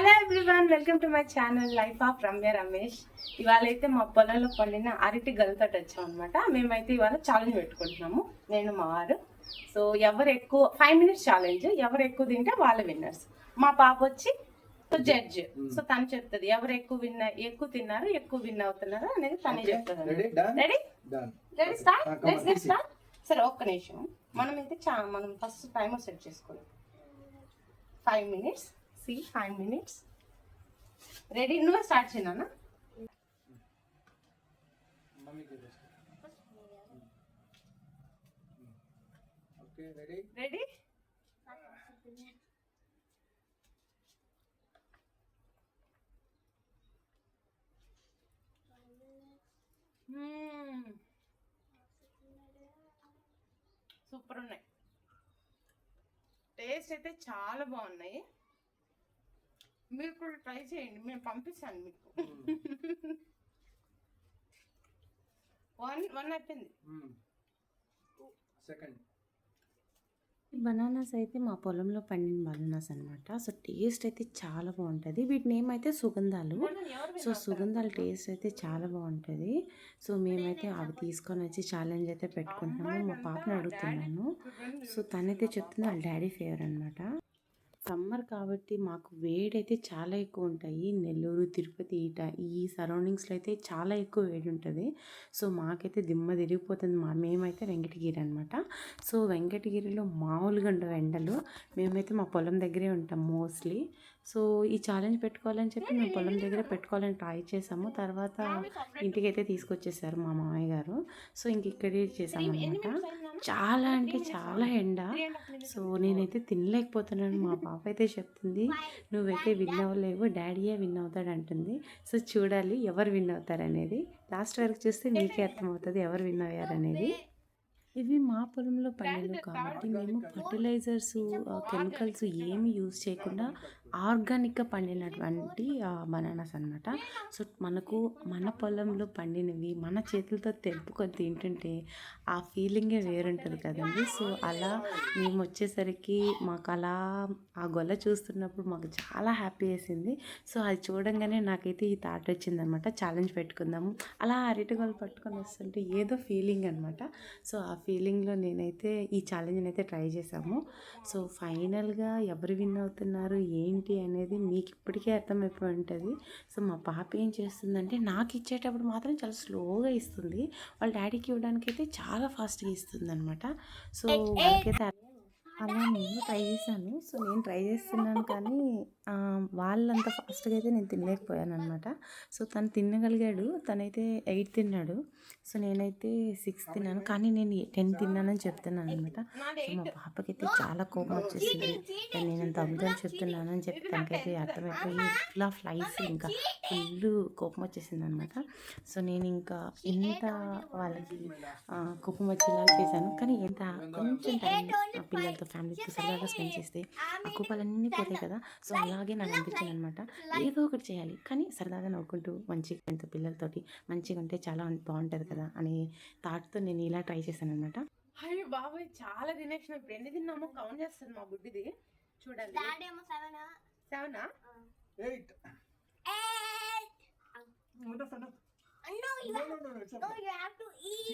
Hello everyone welcome to my channel life of Ramya Ramesh ఇవాళ అయితే మా పొలంలో పండిన అరటి గలతోటి వచ్చాం అనమాట మేమైతే ఇవాళ ఛాలెంజ్ పెట్టుకుంటున్నాము. నేను మా వారు. సో ఎవరు ఎక్కువ ఫైవ్ మినిట్స్ ఛాలెంజ్ ఎవరు ఎక్కువ తింటే వాళ్ళ విన్నర్స్ మా పాప వచ్చి జడ్జ్ సో తను చెప్తుంది ఎవరు ఎక్కువ విన్ ఎక్కువ తిన్నారు ఎక్కువ విన్ అవుతున్నారు? అనేది తనే చెప్తుంది ready ready start Ah, let's. Start సరే ఒక్క నిమిషం. మనం అయితే మనం ఫస్ట్ టైమర్ సెట్ చేసుకోవాలి. Five minutes C five minutes. Ready నువ్వే స్టార్ట్ చేయనా రెడీ? సూపర్ ఉన్నాయి. టేస్ట్ అయితే చాలా బాగున్నాయి. మీరు కూడా ట్రై చేయండి. మేము పంపిస్తాను మీకు. వన్ వన్ అయిపోయింది. సెకండ్ బనానాస్ అయితే మా పొలంలో పండిన బనానాస్ అనమాట సో టేస్ట్ అయితే చాలా బాగుంటుంది. వీటిని ఏమైతే సుగంధాలు. సో సుగంధాల టేస్ట్ అయితే చాలా బాగుంటుంది. సో మేమైతే అవి తీసుకొని వచ్చి ఛాలెంజ్ అయితే పెట్టుకుంటున్నాము. మా పాపని అడుగుతున్నాను. సో తనైతే చెప్తుంది వాళ్ళ డాడీ ఫేవర్ అనమాట సమ్మర్ కాబట్టి మాకు వేడైతే చాలా ఎక్కువ ఉంటాయి నెల్లూరు తిరుపతి ఇట ఈ సరౌండింగ్స్లో అయితే చాలా ఎక్కువ వేడి ఉంటుంది సో మాకైతే దిమ్మ తిరిగిపోతుంది. మా మేమైతే వెంకటగిరి అనమాట సో వెంకటగిరిలో మామూలుగా ఉండవు ఎండలు మేమైతే మా పొలం దగ్గరే ఉంటాం మోస్ట్లీ. సో ఈ ఛాలెంజ్ పెట్టుకోవాలని చెప్పి మేము పొలం దగ్గర పెట్టుకోవాలని ట్రై చేసాము. తర్వాత ఇంటికైతే తీసుకొచ్చేసారు మా మామయ్య గారు. సో ఇంక ఇక్కడే చేసామన్నమాట. చాలా అంటే చాలా ఎండ. సో నేనైతే తినలేకపోతున్నాను. మా పాప అయితే చెప్తుంది నువ్వైతే విన్ అవ్వలేవు డాడీయే విన్ అవుతాడు అంటుంది. సో చూడాలి ఎవరు విన్ అవుతారు అనేది. లాస్ట్ వరకు చూస్తే నీకే అర్థమవుతుంది ఎవరు విన్ అయ్యారనేది ఇవి మా పొలంలో పండినవి కాబట్టి మేము ఫర్టిలైజర్స్ కెమికల్స్ ఏమి యూజ్ చేయకుండా ఆర్గానిక్గా పండినటువంటి బనానాస్ అనమాట సో మనకు మన పొలంలో పండినవి మన చేతులతో తెంపుకొని తింటుంటే ఆ ఫీలింగే వేరుంటుంది కదండి. సో అలా మేము వచ్చేసరికి మాకు అలా ఆ గొల్ల చూస్తున్నప్పుడు మాకు చాలా హ్యాపీ వేసింది. సో అది చూడంగానే నాకైతే ఈ థాట్ వచ్చిందనమాట ఛాలెంజ్ పెట్టుకుందాము. అలా అరటిగొల్ల పట్టుకొని వస్తుంటే ఏదో ఫీలింగ్ అనమాట సో ఆ ఫీలింగ్లో నేనైతే ఈ ఛాలెంజ్ని అయితే ట్రై చేశాము. సో ఫైనల్గా ఎవరు విన్ అవుతున్నారు? ఏంటి అనేది మీకు ఇప్పటికే అర్థమైపోయి ఉంటుంది సో మా పాప ఏం చేస్తుందంటే నాకు ఇచ్చేటప్పుడు మాత్రం చాలా స్లోగా ఇస్తుంది. వాళ్ళ డాడీకి ఇవ్వడానికి అయితే చాలా ఫాస్ట్గా ఇస్తుంది అనమాట సో వాళ్ళకైతే అలా నేను ట్రై చేశాను. సో నేను ట్రై చేస్తున్నాను కానీ వాళ్ళంత ఫాస్ట్గా అయితే నేను తినలేకపోయాను అనమాట సో తను తినగలిగాడు. తనైతే ఎయిట్ తిన్నాడు. సో నేనైతే సిక్స్ తిన్నాను. కానీ నేను టెన్ తిన్నానని చెప్తున్నాను అనమాట సో మా పాపకైతే చాలా కోపం వచ్చేసింది. నేను అంత అబద్ధం చెప్తున్నాను అని చెప్పి తనకైతే అర్థమైపోయి ఫుల్ ఫ్లైస్ ఇంకా ఫుల్ కోపం వచ్చేసింది అనమాట సో నేను ఇంకా ఎంత వాళ్ళకి కోపం వచ్చేలా చేశాను. కానీ ఎంత కొంచెం టైం పిల్లలతో ఫ్యామిలీతో సరదాగా స్పెండ్ చేస్తే ఆ కోపాలన్నీ పోతాయి కదా. సో అలాగే నాకు అనిపించింది అనమాట ఏదో ఒకటి చేయాలి. కానీ సరదాగా నవ్వుకుంటూ మంచిగా ఎంతో పిల్లలతోటి మంచిగా ఉంటే చాలా బాగుంటుంది కదా అనే థాట్తో నేను ఇలా ట్రై చేశాను అనమాట అయ్యో బాబాయ్! చాలా తినేసిన ఇప్పుడు ఎన్ని తిన్నామో కౌంట్ చేస్తుంది మా బుడ్డిది. చూడండి. Seven eight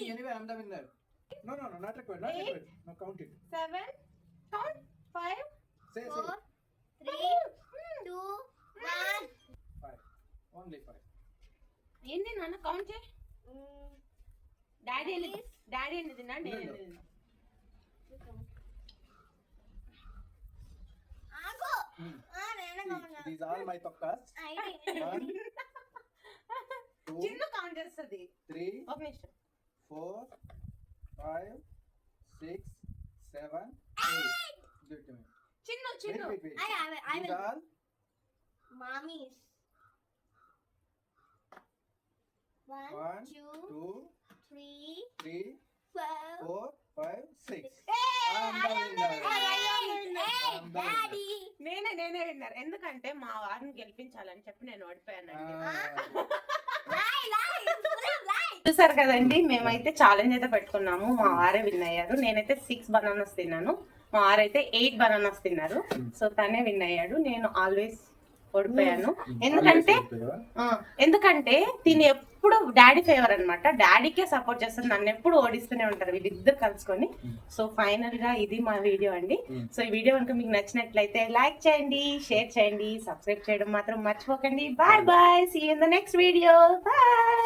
anyway, I'm the winner. No, no, no, not required, not Eight. required. No, count it. Seven count five Say, Four, say. three, Only five. ఏంటి నాన్న కౌంట్ చేయి Mm, డాడీ ఎన్ని డాడీ ఎన్ని తిన్నా నేను. ఎన్ని తిన్నా ఆగు. Hmm. ఆ, వెనక ఉన్నా. See, these are my tokkas. ఐదు. One, two, చిన్న కౌంట్ చేస్తుంది three, ఒక నిమిషం four, five, six, seven, eight. Give it to me. చిన్న have నేనే నేనే విన్నారు. ఎందుకంటే మా వారిని గెలిపించాలని చెప్పి నేను ఓడిపోయానండి lie. చూసారు కదండి మేమైతే ఛాలెంజ్ అయితే పెట్టుకున్నాము. మా వారే విన్ అయ్యారు. నేనైతే సిక్స్ బనానాస్ తిన్నాను. మా వారైతే ఎయిట్ బనానాస్ తిన్నారు. సో తనే విన్ అయ్యాడు. నేను ఆల్వేస్ ఓడిపోయాను ఎందుకంటే ఎందుకంటే తిని ఎప్పుడు డాడీ ఫేవర్ అన్నమాట. డాడీకే సపోర్ట్ చేస్తారు నన్ను ఎప్పుడు ఓడిస్తూనే ఉంటారు వీళ్ళిద్దరు కలుసుకొని. సో ఫైనల్గా ఇది మా వీడియో అండి. సో ఈ వీడియో కనుక మీకు నచ్చినట్లయితే లైక్ చేయండి షేర్ చేయండి సబ్స్క్రైబ్ చేయడం మాత్రం మర్చిపోకండి. Bye bye. See in the next video bye